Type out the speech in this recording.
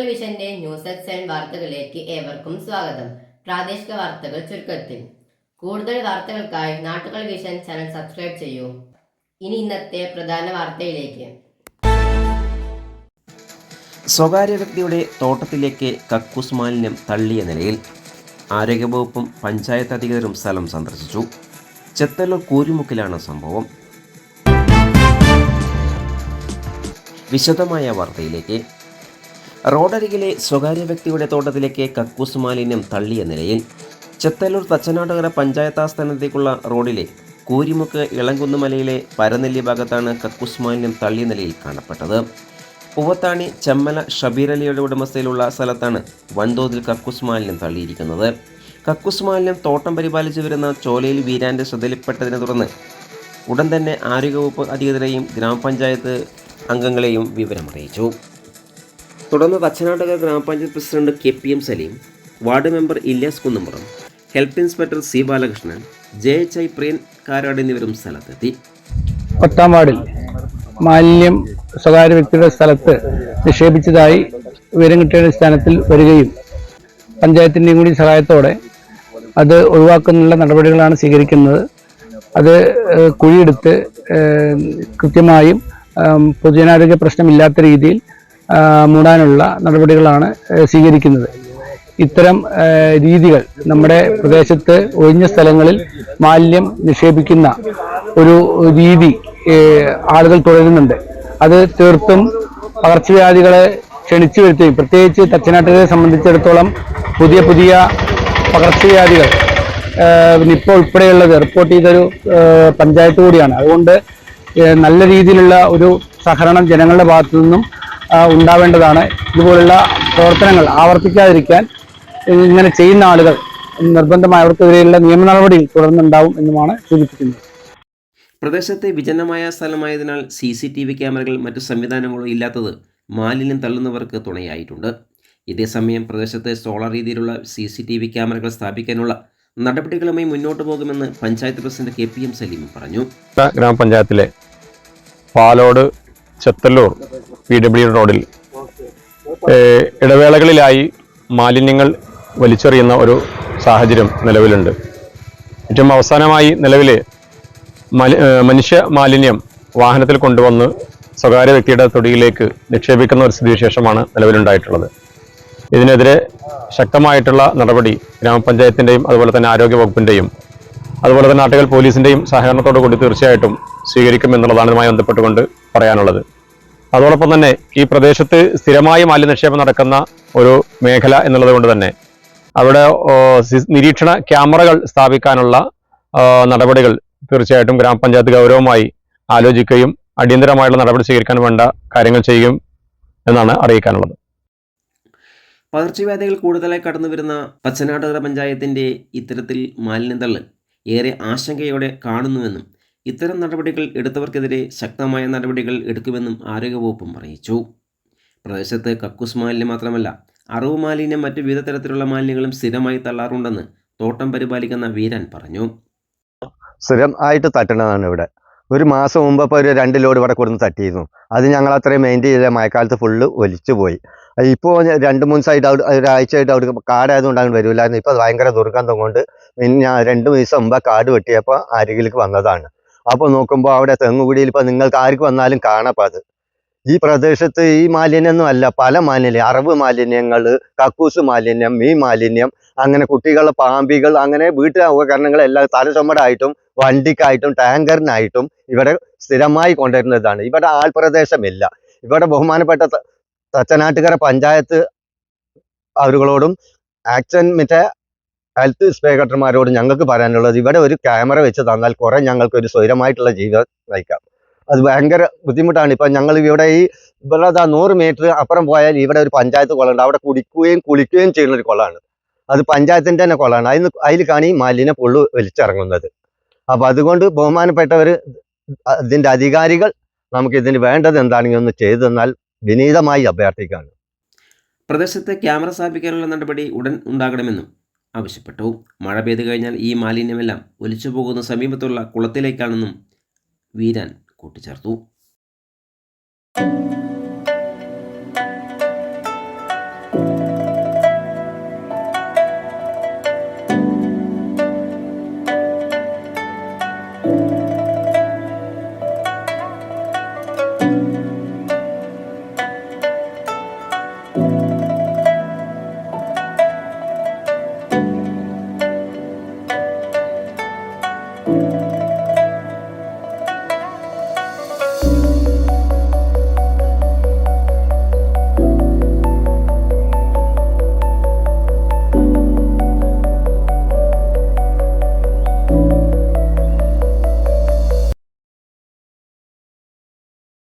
വിഷന്റെ news seven വാർത്തകളിലേക്ക് ഏവർക്കും സ്വാഗതം. പ്രാദേശിക വാർത്തകൾ ചുരുക്കത്തിൽ. കൂടുതൽ വാർത്തകൾക്കായി നാട്ടുകൾ വിഷൻ ചാനൽ സബ്സ്ക്രൈബ് ചെയ്യൂ. ഇനി ഇന്നത്തെ പ്രധാന വാർത്തയിലേക്ക്. സ്വകാര്യ വ്യക്തിയുടെ തോട്ടത്തിലേക്ക് കക്കൂസ് മാലിന്യം തള്ളിയ നിലയിൽ ആരോഗ്യവകുപ്പും പഞ്ചായത്ത് അധികൃതരും സ്ഥലം സന്ദർശിച്ചു. ചെത്തല്ലൂർ കൂരിമുക്കിലാണ് സംഭവം. വിശദമായ വാർത്തയിലേക്ക്. റോഡരികിലെ സ്വകാര്യ വ്യക്തിയുടെ തോട്ടത്തിലേക്ക് കക്കൂസ് മാലിന്യം തള്ളിയ നിലയിൽ ചെത്തല്ലൂർ തച്ചനാട്ടുകര പഞ്ചായത്ത് ആസ്ഥാനത്തേക്കുള്ള റോഡിലെ കൂരിമുക്ക് ഇളങ്കുന്നുമലയിലെ പരനെല്ലി ഭാഗത്താണ് കക്കൂസ് മാലിന്യം തള്ളിയ നിലയിൽ കാണപ്പെട്ടത്. പൂവത്താണി ചെമ്മല ഷബീർ അലിയുടെ ഉടമസ്ഥയിലുള്ള സ്ഥലത്താണ് വൻതോതിൽ കക്കൂസ് മാലിന്യം തള്ളിയിരിക്കുന്നത്. കക്കൂസ് മാലിന്യം തോട്ടം പരിപാലിച്ചു വരുന്ന ചോലയിൽ വീരാന്റെ ശ്രദ്ധയിൽപ്പെട്ടതിനെ തുടർന്ന് ഉടൻ തന്നെ ആരോഗ്യവകുപ്പ് അധികൃതരെയും ഗ്രാമപഞ്ചായത്ത് അംഗങ്ങളെയും വിവരമറിയിച്ചു. തുടർന്ന് തച്ചനാട്ടുകാർ ഗ്രാമപഞ്ചായത്ത് president K P M Saleem ward member Ilyas Kunnampuram health inspector C Balakrishnan J H I Priyan Karad എന്നിവരും സ്ഥലത്തെത്തി. പത്താം വാർഡിൽ മാലിന്യം സ്വകാര്യ വ്യക്തിയുടെ സ്ഥലത്ത് നിക്ഷേപിച്ചതായി വിവരം കിട്ടിയ അടിസ്ഥാനത്തിൽ വരികയും പഞ്ചായത്തിന്റെയും കൂടി സഹായത്തോടെ അത് ഒഴിവാക്കാനുള്ള നടപടികളാണ് സ്വീകരിക്കുന്നത്. അത് കുഴിയെടുത്ത് കൃത്യമായും പൊതുജനാരോഗ്യ പ്രശ്നമില്ലാത്ത രീതിയിൽ മൂടാനുള്ള നടപടികളാണ് സ്വീകരിക്കുന്നത്. ഇത്തരം രീതികൾ നമ്മുടെ പ്രദേശത്ത് ഒഴിഞ്ഞ സ്ഥലങ്ങളിൽ മാലിന്യം നിക്ഷേപിക്കുന്ന ഒരു രീതി ആളുകൾ തുടരുന്നുണ്ട്. അത് തീർത്തും പകർച്ചവ്യാധികളെ ക്ഷണിച്ചു വരുത്തുകയും പ്രത്യേകിച്ച് തച്ചനാട്ടുകാരെ സംബന്ധിച്ചിടത്തോളം പുതിയ പുതിയ പകർച്ചവ്യാധികൾ നിപ്പ ഉൾപ്പെടെയുള്ളത് റിപ്പോർട്ട് ചെയ്തൊരു പഞ്ചായത്ത് കൂടിയാണ്. അതുകൊണ്ട് നല്ല രീതിയിലുള്ള ഒരു സഹകരണം ജനങ്ങളുടെ ഭാഗത്തു നിന്നും ഉണ്ടാവേണ്ടതാണ്. ഇതുപോലുള്ള പ്രവർത്തനങ്ങൾ ആവർത്തിക്കാതിരിക്കാൻ ഇങ്ങനെ ചെയ്യുന്ന ആളുകൾ നിർബന്ധമായ അവർക്കെതിരെയുള്ള നിയമ നടപടി തുടർന്നുണ്ടാവും എന്നുമാണ് സൂചിപ്പിക്കുന്നത്. പ്രദേശത്തെ വിജനമായ സ്ഥലമായതിനാൽ സി സി ടി വി ക്യാമറകൾ മറ്റു സംവിധാനങ്ങളോ ഇല്ലാത്തത് മാലിന്യം തള്ളുന്നവർക്ക് തുണയായിട്ടുണ്ട്. ഇതേസമയം പ്രദേശത്തെ സോളാർ രീതിയിലുള്ള സി സി ടി വി ക്യാമറകൾ സ്ഥാപിക്കാനുള്ള നടപടികളുമായി മുന്നോട്ട് പോകുമെന്ന് panchayat president K P M Saleem പറഞ്ഞു. ഗ്രാമപഞ്ചായത്തിലെ പാലോട് ചെത്തല്ലൂർ പി ഡബ്ല്യു റോഡിൽ ഇടവേളകളിലായി മാലിന്യങ്ങൾ വലിച്ചെറിയുന്ന ഒരു സാഹചര്യം നിലവിലുണ്ട്. ഏറ്റവും അവസാനമായി നിലവിൽ മനുഷ്യ മാലിന്യം വാഹനത്തിൽ കൊണ്ടുവന്ന് സ്വകാര്യ വ്യക്തിയുടെ തൊടിയിലേക്ക് നിക്ഷേപിക്കുന്ന ഒരു സ്ഥിതിവിശേഷമാണ് നിലവിലുണ്ടായിട്ടുള്ളത്. ഇതിനെതിരെ ശക്തമായിട്ടുള്ള നടപടി ഗ്രാമപഞ്ചായത്തിന്റെയും അതുപോലെ തന്നെ ആരോഗ്യ വകുപ്പിന്റെയും അതുപോലെ തന്നെ നാട്ടുകൾ പോലീസിന്റെയും സഹകരണത്തോടു കൂടി തീർച്ചയായിട്ടും സ്വീകരിക്കും എന്നുള്ളതാണ് ഇതുമായി ബന്ധപ്പെട്ടുകൊണ്ട് പറയാനുള്ളത്. അതോടൊപ്പം തന്നെ ഈ പ്രദേശത്ത് സ്ഥിരമായി മാലിന്യ നിക്ഷേപം നടക്കുന്ന ഒരു മേഖല എന്നുള്ളത് കൊണ്ട് തന്നെ. അവിടെ നിരീക്ഷണ ക്യാമറകൾ സ്ഥാപിക്കാനുള്ള നടപടികൾ തീർച്ചയായിട്ടും ഗ്രാമപഞ്ചായത്ത് ഗൗരവമായി ആലോചിക്കുകയും അടിയന്തരമായുള്ള നടപടി സ്വീകരിക്കാൻ വേണ്ട കാര്യങ്ങൾ ചെയ്യും എന്നാണ് അറിയിക്കാനുള്ളത്. പകർച്ചവ്യാധികൾ കൂടുതലായി കടന്നു വരുന്ന പച്ചനാട്ടുകര പഞ്ചായത്തിന്റെ ഇത്തരത്തിൽ മാലിന്യം ഏറെ ആശങ്കയോടെ കാണുന്നുവെന്നും ഇത്തരം നടപടികൾ എടുത്തവർക്കെതിരെ ശക്തമായ നടപടികൾ എടുക്കുമെന്നും ആരോഗ്യവകുപ്പും അറിയിച്ചു. പ്രദേശത്ത് കക്കൂസ് മാലിന്യം മാത്രമല്ല അറിവ് മാലിന്യം മറ്റു വിവിധ തരത്തിലുള്ള മാലിന്യങ്ങളും സ്ഥിരമായി തള്ളാറുണ്ടെന്ന് തോട്ടം പരിപാലിക്കുന്ന വീരൻ പറഞ്ഞു. സ്ഥിരം ആയിട്ട് തട്ടണതാണ് ഇവിടെ. ഒരു മാസം മുമ്പ് ഇപ്പോൾ ഒരു രണ്ട് ലോഡ് ഇവിടെ കൊടുന്ന് തട്ടിയിരുന്നു. അത് ഞങ്ങൾ അത്രയും മെയിന്റെയിൻ ചെയ്ത മഴക്കാലത്ത് ഫുള്ള് ഒലിച്ചു പോയി. ഇപ്പോൾ രണ്ട് മൂന്ന് സൈഡ് അവിടെ ഒരാഴ്ചയായിട്ട് അവിടെ കാടായതുകൊണ്ട് അങ്ങനെ വരില്ലായിരുന്നു. ഇപ്പോൾ അത് ഭയങ്കര ദുർഗന്ധം കൊണ്ട് ഞാൻ രണ്ട് ദിവസം മുമ്പ് കാട് വെട്ടിയപ്പോൾ അരികിലേക്ക് വന്നതാണ്. അപ്പോൾ നോക്കുമ്പോൾ അവിടെ തെങ്ങുകുടിയിൽ ഇപ്പോൾ നിങ്ങൾക്ക് ആർക്ക് വന്നാലും കാണാപ്പം അത്. ഈ പ്രദേശത്ത് ഈ മാലിന്യമൊന്നും അല്ല. പല മാലിന്യം അറവ് മാലിന്യങ്ങൾ കക്കൂസ് മാലിന്യം മീൻ മാലിന്യം അങ്ങനെ കുട്ടികളുടെ പാമ്പികൾ അങ്ങനെ വീട്ടിലെ ഉപകരണങ്ങളെല്ലാം തലചുമടായിട്ടും വണ്ടിക്കായിട്ടും ടാങ്കറിനായിട്ടും ഇവിടെ സ്ഥിരമായി കൊണ്ടുവരുന്നതാണ്. ഇവിടെ ആൾപ്രദേശമില്ല. ഇവിടെ ബഹുമാനപ്പെട്ട തച്ചനാട്ടുകര പഞ്ചായത്ത് അവരുകളോടും ആക്ഷൻ മറ്റേ ഹെൽത്ത് ഇൻസ്പെക്ടർമാരോട് ഞങ്ങൾക്ക് പറയാനുള്ളത് ഇവിടെ ഒരു ക്യാമറ വെച്ച് തന്നാൽ കുറെ ഞങ്ങൾക്ക് ഒരു സ്വൈരമായിട്ടുള്ള ജീവിതം നയിക്കാം. അത് ഭയങ്കര ബുദ്ധിമുട്ടാണ്. ഇപ്പൊ ഞങ്ങൾ ഇവിടെ ഈ ഇവിടെ നൂറ് മീറ്റർ അപ്പുറം പോയാൽ ഇവിടെ ഒരു പഞ്ചായത്ത് കുളമുണ്ട്. അവിടെ കുടിക്കുകയും കുളിക്കുകയും ചെയ്യുന്ന ഒരു കുളമാണ്. അത് പഞ്ചായത്തിന്റെ തന്നെ കുളമാണ്. അതിന് അതിൽ കാണി മാലിന്യ പുള്ളു വലിച്ചിറങ്ങുന്നത്. അപ്പൊ അതുകൊണ്ട് ബഹുമാനപ്പെട്ടവർ ഇതിന്റെ അധികാരികൾ നമുക്ക് ഇതിന് വേണ്ടത് എന്താണെങ്കിൽ ഒന്ന് ചെയ്തു തന്നാൽ വിനീതമായി അഭ്യർത്ഥിക്കുകയാണ്. പ്രദേശത്ത് ക്യാമറ സ്ഥാപിക്കാനുള്ള നടപടി ഉടൻ ഉണ്ടാകണമെന്നും ആവശ്യപ്പെട്ടു. മഴ പെയ്തു കഴിഞ്ഞാൽ ഈ മാലിന്യമെല്ലാം ഒലിച്ചു പോകുന്ന സമീപത്തുള്ള കുളത്തിലേക്കാണെന്നും വീരാൻ കൂട്ടിച്ചേർത്തു.